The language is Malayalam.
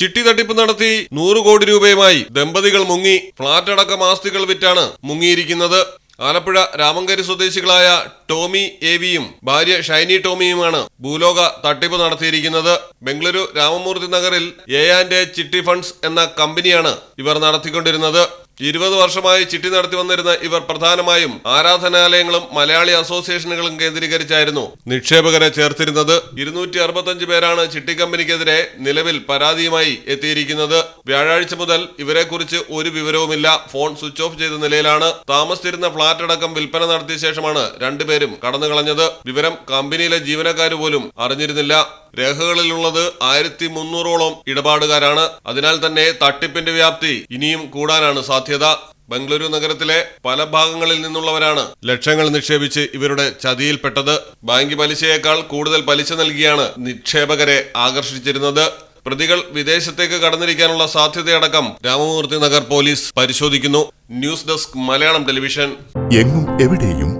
ചിട്ടി തട്ടിപ്പ് നടത്തി നൂറ് കോടി രൂപയുമായി ദമ്പതികൾ മുങ്ങി ഫ്ളാറ്റ് അടക്കം ആസ്തികൾ വിറ്റാണ് മുങ്ങിയിരിക്കുന്നത്. ആലപ്പുഴ രാമങ്കരി സ്വദേശികളായ ടോമി എവിയും ഭാര്യ ഷൈനി ടോമിയുമാണ് ഭൂലോക തട്ടിപ്പ് നടത്തിയിരിക്കുന്നത്. ബംഗളൂരു രാമമൂർത്തി നഗറിൽ A and A chitty funds എന്ന കമ്പനിയാണ് ഇവർ നടത്തിക്കൊണ്ടിരുന്നത്. ഇരുപത് വർഷമായി ചിട്ടി നടത്തി വന്നിരുന്ന ഇവർ പ്രധാനമായും ആരാധനാലയങ്ങളും മലയാളി അസോസിയേഷനുകളും കേന്ദ്രീകരിച്ചായിരുന്നു. നിക്ഷേപകരെ ചേർത്തിരുന്നത് ഇരുന്നൂറ്റി അറുപത്തഞ്ച് പേരാണ് ചിട്ടി കമ്പനിക്കെതിരെ നിലവിൽ പരാതിയുമായി എത്തിയിരിക്കുന്നത്. വ്യാഴാഴ്ച മുതൽ ഇവരെക്കുറിച്ച് ഒരു വിവരവുമില്ല. ഫോൺ സ്വിച്ച് ഓഫ് ചെയ്ത നിലയിലാണ് താമസിച്ചിരുന്ന ഫ്ളാറ്റ് അടക്കം വിൽപ്പന നടത്തിയ ശേഷമാണ് രണ്ടുപേരും കടന്നുകളഞ്ഞത്. വിവരം കമ്പനിയിലെ ജീവനക്കാർ പോലും അറിഞ്ഞിരുന്നില്ല. രേഖകളിലുള്ളത് ആയിരത്തി മുന്നൂറോളം ഇടപാടുകാരാണ്. അതിനാൽ തന്നെ തട്ടിപ്പിന്റെ വ്യാപ്തി ഇനിയും കൂടാനാണ് സാധ്യത. ബംഗളൂരു നഗരത്തിലെ പല ഭാഗങ്ങളിൽ നിന്നുള്ളവരാണ് ലക്ഷങ്ങൾ നിക്ഷേപിച്ച് ഇവരുടെ ചതിയിൽപ്പെട്ടത്. ബാങ്ക് പലിശയേക്കാൾ കൂടുതൽ പലിശ നൽകിയാണ് നിക്ഷേപകരെ ആകർഷിച്ചിരുന്നത്. പ്രതികൾ വിദേശത്തേക്ക് കടന്നിരിക്കാനുള്ള സാധ്യതയടക്കം രാമമൂർത്തി നഗർ പോലീസ് പരിശോധിക്കുന്നു. News desk Malayalam television. എങ്ങും എവിടെയും